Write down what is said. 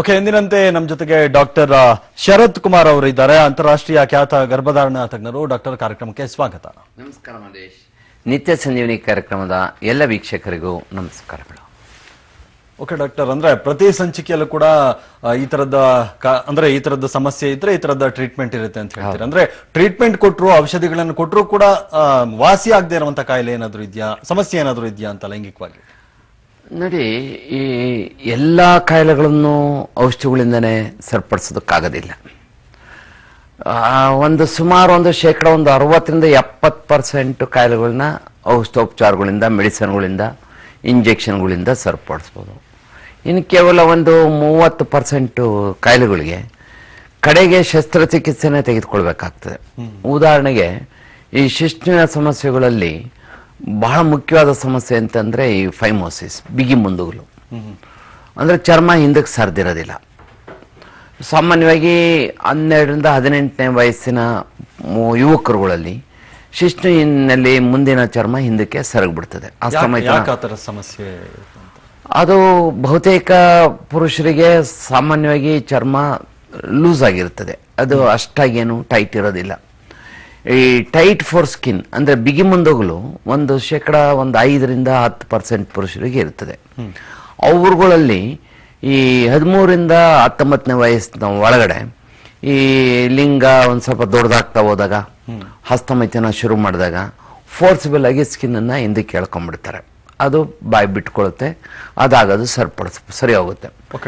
Okay ಎಂದಿನಂತೆ ನಮ್ಮ ಜೊತೆಗೆ ಡಾಕ್ಟರ್ ಶರತ್ ಕುಮಾರ್ ಅವರು ಇದ್ದಾರೆ. ಅಂತಾರಾಷ್ಟ್ರೀಯ ಖ್ಯಾತ ಗರ್ಭಧಾರಣ ತಜ್ಞರು. ಡಾಕ್ಟರ್ ಕಾರ್ಯಕ್ರಮಕ್ಕೆ ಸ್ವಾಗತ. ನಮಸ್ಕಾರ ಮಹೇಶ್ ನಿತ್ಯ ಸಂಜೀವನಿ ಕಾರ್ಯಕ್ರಮದ ಎಲ್ಲ ವೀಕ್ಷಕರಿಗೂ ನಮಸ್ಕಾರಗಳು. ಓಕೆ ಡಾಕ್ಟರ್ ಅಂದ್ರೆ ಪ್ರತಿ ಸಂಚಿಕೆಯಲ್ಲೂ ಕೂಡ ಈ ತರದ ಅಂದ್ರೆ ಈ ತರದ ಸಮಸ್ಯೆ ಇದ್ರೆ ಈ ತರದ ಟ್ರೀಟ್ಮೆಂಟ್ ಇರುತ್ತೆ ಅಂತ ಹೇಳ್ತೀರಾ? ಅಂದ್ರೆ ಟ್ರೀಟ್ಮೆಂಟ್ ಕೊಟ್ಟರು ಔಷಧಿಗಳನ್ನು ಕೊಟ್ಟರು ಕೂಡ ವಾಸಿ ಆಗದೆ ಇರುವಂತ ಕಾಯಿಲೆ ಏನಾದ್ರು ಇದೆಯಾ? ಸಮಸ್ಯೆ ಏನಾದರೂ ಇದೆಯಾ ಅಂತ ಲೈಂಗಿಕವಾಗಿ? ನೋಡಿ ಈ ಎಲ್ಲ ಕಾಯಿಲೆಗಳನ್ನು ಔಷಧಿಗಳಿಂದನೇ ಸರಿಪಡಿಸೋದಕ್ಕಾಗೋದಿಲ್ಲ. ಒಂದು ಸುಮಾರು ಒಂದು ಶೇಕಡ ಒಂದು ಅರವತ್ತರಿಂದ ಎಪ್ಪತ್ತು ಪರ್ಸೆಂಟ್ ಕಾಯಿಲೆಗಳನ್ನ ಔಷಧೋಪಚಾರಗಳಿಂದ ಮೆಡಿಸನ್ಗಳಿಂದ ಇಂಜೆಕ್ಷನ್ಗಳಿಂದ ಸರಿಪಡಿಸ್ಬೋದು. ಇನ್ನು ಕೇವಲ ಒಂದು ಮೂವತ್ತು ಪರ್ಸೆಂಟು ಕಾಯಿಲೆಗಳಿಗೆ ಕಡೆಗೆ ಶಸ್ತ್ರಚಿಕಿತ್ಸೆನೇ ತೆಗೆದುಕೊಳ್ಬೇಕಾಗ್ತದೆ. ಉದಾಹರಣೆಗೆ ಈ ಶಿಸ್ತಿನ ಸಮಸ್ಯೆಗಳಲ್ಲಿ ಬಹಳ ಮುಖ್ಯವಾದ ಸಮಸ್ಯೆ ಅಂತಂದ್ರೆ ಈ ಫೈಮೋಸಿಸ್ ಬಿಗಿ ಮುಂದೂಗಲು. ಅಂದ್ರೆ ಚರ್ಮ ಹಿಂದಕ್ಕೆ ಸರ್ದಿರೋದಿಲ್ಲ. ಸಾಮಾನ್ಯವಾಗಿ ಹನ್ನೆರಡರಿಂದ ಹದಿನೆಂಟನೇ ವಯಸ್ಸಿನ ಯುವಕರುಗಳಲ್ಲಿ ಶಿಶ್ನಿನಲ್ಲಿ ಮುಂದಿನ ಚರ್ಮ ಹಿಂದಕ್ಕೆ ಸರಗ್ಬಿಡ್ತದೆ. ಆ ಸಮಯ ಸಮಸ್ಯೆ ಅದು ಬಹುತೇಕ ಪುರುಷರಿಗೆ ಸಾಮಾನ್ಯವಾಗಿ ಚರ್ಮ ಲೂಸ್ ಆಗಿರುತ್ತದೆ ಅದು ಅಷ್ಟಾಗೇನು ಟೈಟ್ ಇರೋದಿಲ್ಲ. ಈ ಟೈಟ್ ಫಾರ್ ಸ್ಕಿನ್ ಅಂದರೆ ಬಿಗಿ ಮುಂದೋಗಲು ಒಂದು ಶೇಕಡ ಒಂದು ಐದರಿಂದ ಹತ್ತು ಪರ್ಸೆಂಟ್ ಪುರುಷರಿಗೆ ಇರ್ತದೆ ಅವ್ರುಗಳಲ್ಲಿ ಈ ಹದಿಮೂರಿಂದ ಹತ್ತೊಂಬತ್ತನೇ ವಯಸ್ಸಿನ ಒಳಗಡೆ ಈ ಲಿಂಗ ಒಂದು ಸ್ವಲ್ಪ ದೊಡ್ಡದಾಗ್ತಾ ಹೋದಾಗ ಹಸ್ತಮೈತನ ಶುರು ಮಾಡಿದಾಗ ಫೋರ್ಸಿಬಲ್ ಆಗಿ ಸ್ಕಿನ್ನನ್ನು ಹಿಂದೆ ಹಿಂದಕ್ಕೆ ಕೇಳ್ಕೊಂಡ್ಬಿಡ್ತಾರೆ ಅದು ಬಾಯಿ ಬಿಟ್ಕೊಳುತ್ತೆ, ಅದಾಗೋದು ಸರಿಪಡಿಸ್ ಸರಿ ಹೋಗುತ್ತೆ